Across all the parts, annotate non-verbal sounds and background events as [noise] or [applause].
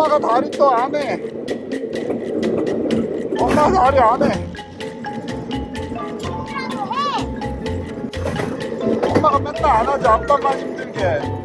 엄마가 다리 또 안 해. 엄마 다리 안 해. 엄마가 맨날 안 하지 아빠만 힘들게.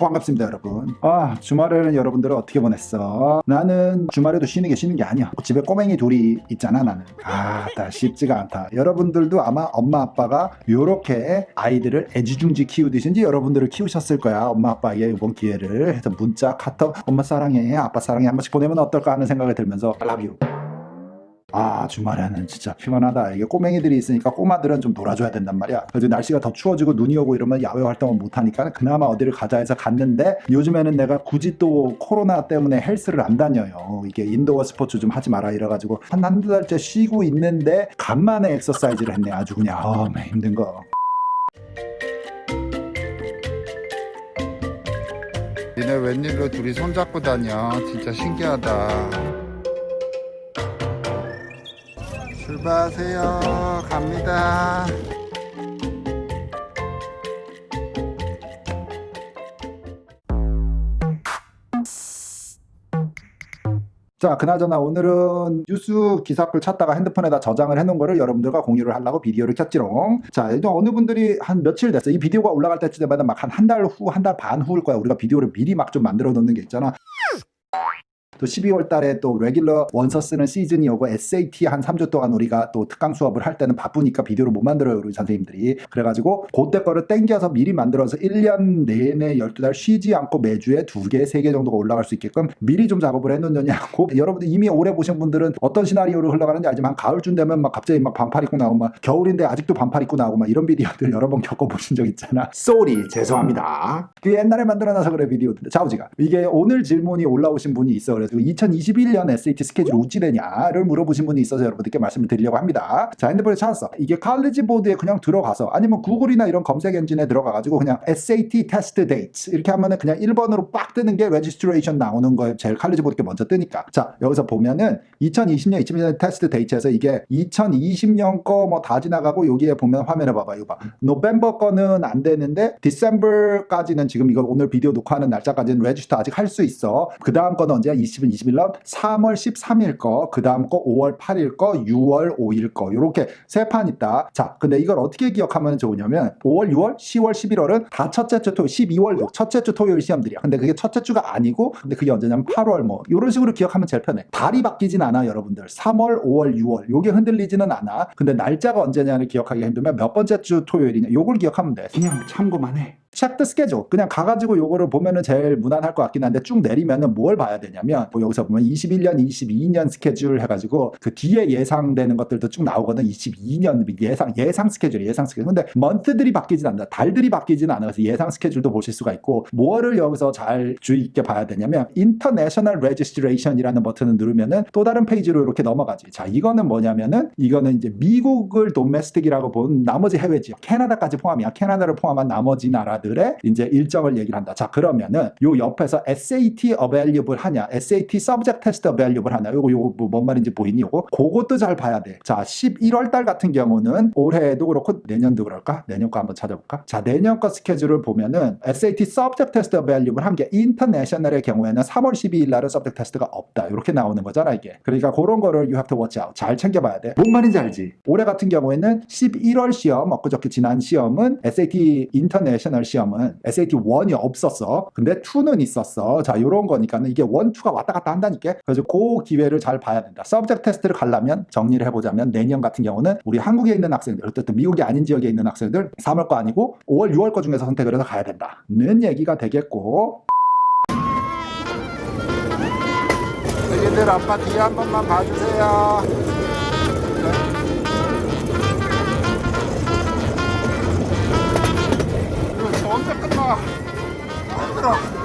반갑습니다 여러분. 아 주말에는 여러분들은 어떻게 보냈어? 나는 주말에도 쉬는 게 쉬는 게 아니야. 집에 꼬맹이 둘이 있잖아 나는. 아나 쉽지가 않다. 여러분들도 아마 엄마 아빠가 요렇게 아이들을 애지중지 키우듯이 여러분들을 키우셨을 거야. 엄마 아빠에게 이번 기회를. 해서 문자 카톡 엄마 사랑해 아빠 사랑해 한 번씩 보내면 어떨까 하는 생각이 들면서 I love you 아 주말에는 진짜 피곤하다. 이게 꼬맹이들이 있으니까 꼬마들은 좀 놀아줘야 된단 말이야. 그래서 날씨가 더 추워지고 눈이 오고 이러면 야외 활동을 못하니까 그나마 어디를 가자 해서 갔는데 요즘에는 내가 굳이 또 코로나 때문에 헬스를 안 다녀요. 이게 인도어 스포츠 좀 하지 마라 이래가지고 한 한두 달째 쉬고 있는데 간만에 엑서사이즈를 했네. 아주 그냥. 아 힘든 거. 니네 웬일로 둘이 손잡고 다녀? 진짜 신기하다 출발하세요. 갑니다. 자, 그나저나 오늘은 뉴스 기사글 찾다가 핸드폰에다 저장을 해놓은 거를 여러분들과 공유를 하려고 비디오를 켰지롱. 자, 이제 어느 분들이 한 며칠 됐어. 이 비디오가 올라갈 때쯤에마다 막한 한 달 후, 한 달 반 후일 거야. 우리가 비디오를 미리 막 좀 만들어 놓는 게 있잖아. 또 12월 달에 또 레귤러 원서 쓰는 시즌이 오고 SAT 한 3주 동안 우리가 또 특강 수업을 할 때는 바쁘니까 비디오를 못 만들어요 우리 선생님들이. 그래가지고 그때 거를 땡겨서 미리 만들어서 1년 내내 12달 쉬지 않고 매주에 2개, 3개 정도가 올라갈 수 있게끔 미리 좀 작업을 해놓느냐고. [laughs] 여러분들 이미 오래 보신 분들은 어떤 시나리오로 흘러가는지 알지만 가을쯤 되면 막 갑자기 막 반팔 입고 나오고 막 겨울인데 아직도 반팔 입고 나오고 막 이런 비디오들 여러 번 겪어보신 적 있잖아. 쏘리 죄송합니다. 그 옛날에 만들어놔서 그래 비디오인데 자우지가. 이게 오늘 질문이 올라오신 분이 있어. 그래서 2021년 SAT 스케줄 어찌되냐를 물어보신 분이 있어서 여러분들께 말씀을 드리려고 합니다. 자, 핸드폰에 찾았어. 이게 칼리지 보드에 그냥 들어가서 아니면 구글이나 이런 검색 엔진에 들어가가지고 그냥 SAT 테스트 데이트 이렇게 하면은 그냥 1번으로 빡 뜨는 게 레지스트레이션 나오는 거에 제일 칼리지 보드게 먼저 뜨니까. 자, 여기서 보면은 2020년, 2021년 테스트 데이트에서 이게 2020년 거 뭐 다 지나가고 여기에 보면 화면에 봐봐. 이거 봐. 노벤버 거는 안 되는데 디셈버까지는 지금 이거 오늘 비디오 녹화하는 날짜까지는 레지스터 아직 할 수 있어. 그 다음 거는 언제야? 20은 21년 3월 13일 거, 그 다음 거 5월 8일 거, 6월 5일 거 이렇게 세 판 있다. 자, 근데 이걸 어떻게 기억하면 좋으냐면 5월, 6월, 10월, 11월은 다 첫째 주 토요일, 12월도 첫째 주 토요일 시험들이야. 근데 그게 첫째 주가 아니고 근데 그게 언제냐면 8월 뭐 이런 식으로 기억하면 제일 편해. 달이 바뀌진 않아 여러분들. 3월, 5월, 6월 요게 흔들리지는 않아. 근데 날짜가 언제냐를 기억하기 힘들면 몇 번째 주 토요일이냐 요걸 기억하면 돼. 그냥 참고만 해. 샥드 스케줄 그냥 가가지고 요거를 보면은 제일 무난할 것 같긴 한데 쭉 내리면은 뭘 봐야 되냐면 뭐 여기서 보면 21년, 22년 스케줄 해가지고 그 뒤에 예상되는 것들도 쭉 나오거든. 22년 예상 예상 스케줄 예상 스케줄. 근데 먼트들이 바뀌진 않는다. 달들이 바뀌진 않아 그래서 예상 스케줄도 보실 수가 있고 뭐를 여기서 잘 주의 있게 봐야 되냐면 인터내셔널 레지스트레이션이라는 버튼을 누르면은 또 다른 페이지로 이렇게 넘어가지. 자 이거는 뭐냐면은 이거는 이제 미국을 도메스틱이라고 본 나머지 해외 지역 캐나다까지 포함이야. 캐나다를 포함한 나머지 나라 나라들의 이제 일정을 얘기를 한다. 자, 그러면은 요 옆에서 SAT available 하냐, SAT subject test available 하냐, 요거 요거 뭐 뭔 말인지 보이니? 요거 그것도 잘 봐야 돼. 자, 11월 달 같은 경우는 올해도 그렇고 내년도 그럴까? 내년 거 한번 찾아볼까? 자, 내년 거 스케줄을 보면은 SAT subject test available 한 게 인터내셔널의 경우에는 3월 12일 날은 subject test가 없다. 이렇게 나오는 거잖아, 이게. 그러니까 그런 거를 you have to watch out. 잘 챙겨봐야 돼. 뭔 말인지 알지? 올해 같은 경우에는 11월 시험, 엊그저께 지난 시험은 SAT 인터내셔널 시험은 SAT 1이 없었어. 근데 2는 있었어. 자, 요런 거니까는 이게 1, 2가 왔다 갔다 한다니까. 그래서 그 기회를 잘 봐야 된다. 서브젝트 테스트를 가려면 정리를 해보자면 내년 같은 경우는 우리 한국에 있는 학생들, 어쨌든 미국이 아닌 지역에 있는 학생들 3월 거 아니고 5월, 6월 거 중에서 선택을 해서 가야 된다는 얘기가 되겠고. 애기들 아빠 뒤에 한 번만 봐주세요. 이거 저 언제 끝나? 힘들어.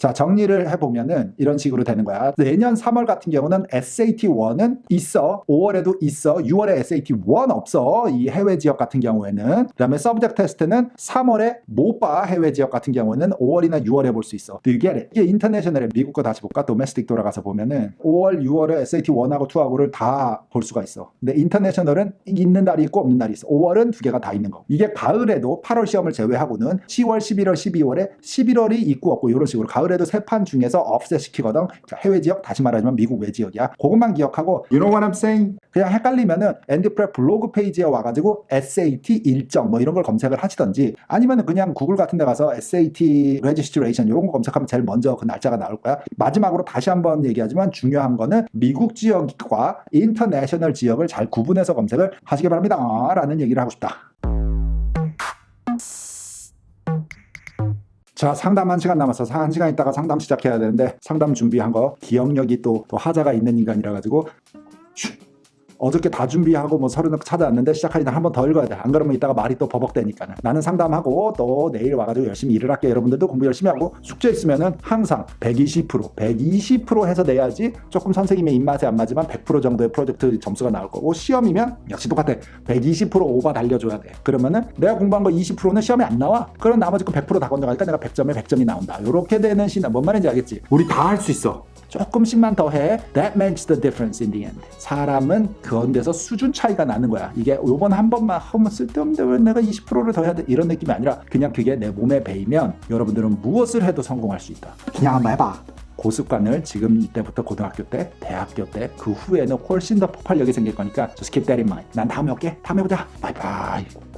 자, 정리를 해보면은 이런 식으로 되는 거야. 내년 3월 같은 경우는 SAT1은 있어. 5월에도 있어. 6월에 SAT1 없어. 이 해외 지역 같은 경우에는. 그 다음에 서브젝트 테스트는 3월에 못 봐. 해외 지역 같은 경우에는 5월이나 6월에 볼 수 있어. It? 이게 인터내셔널에 미국 거 다시 볼까? 도메스틱 돌아가서 보면은 5월, 6월에 SAT1하고 2하고를 다 볼 수가 있어. 근데 인터내셔널은 있는 날이 있고 없는 날이 있어. 5월은 두 개가 다 있는 거. 이게 가을에도 8월 시험을 제외하고는 10월, 11월, 12월에 11월이 있고 없고 이런 식으로 가을 에도 세 판 중에서 offset 시키거든. 자, 해외 지역 다시 말하자면 미국 외 지역이야. 그것만 기억하고 you know what I'm saying? 그냥 헷갈리면은 엔드프랩 블로그 페이지에 와가지고 SAT 일정 뭐 이런 걸 검색을 하시던지 아니면은 그냥 구글 같은 데 가서 SAT registration 이런 거 검색하면 제일 먼저 그 날짜가 나올 거야. 마지막으로 다시 한번 얘기하지만 중요한 거는 미국 지역과 인터내셔널 지역을 잘 구분해서 검색을 하시기 바랍니다. 라는 얘기를 하고 싶다. 자, 상담 한 시간 남았어. 한 시간 있다가 상담 시작해야 되는데 상담 준비한 거 기억력이 또, 또 하자가 있는 인간이라 가지고 쉿. 어저께 다 준비하고 뭐 서류 넣고 찾아왔는데 시작하니까 한번 더 읽어야 돼. 안 그러면 이따가 말이 또 버벅대니까. 나는 상담하고 또 내일 와가지고 열심히 일을 할게. 여러분들도 공부 열심히 하고 숙제 있으면은 항상 120% 120% 해서 내야지 조금 선생님의 입맛에 안 맞지만 100% 정도의 프로젝트 점수가 나올 거고 시험이면 역시 똑같아. 120% 오버 달려줘야 돼. 그러면은 내가 공부한 거 20%는 시험에 안 나와. 그럼 나머지 거 100%다 건져가니까 내가 100점에 100점이 나온다. 이렇게 되는 시나 뭔 말인지 알겠지? 우리 다 할 수 있어. 조금씩만 더 해. That makes the difference in the end. 사람은 그런 데서 수준 차이가 나는 거야. 이게 요번 한 번만 하면 쓸데없는데 왜 내가 20%를 더 해야 돼? 이런 느낌이 아니라 그냥 그게 내 몸에 배이면 여러분들은 무엇을 해도 성공할 수 있다. 그냥 한번 해봐. 고습관을 지금 이때부터 고등학교 때, 대학교 때, 그 후에는 훨씬 더 폭발력이 생길 거니까 just keep that in mind. 난 다음에 올게. 다음에 보자. 바이바이.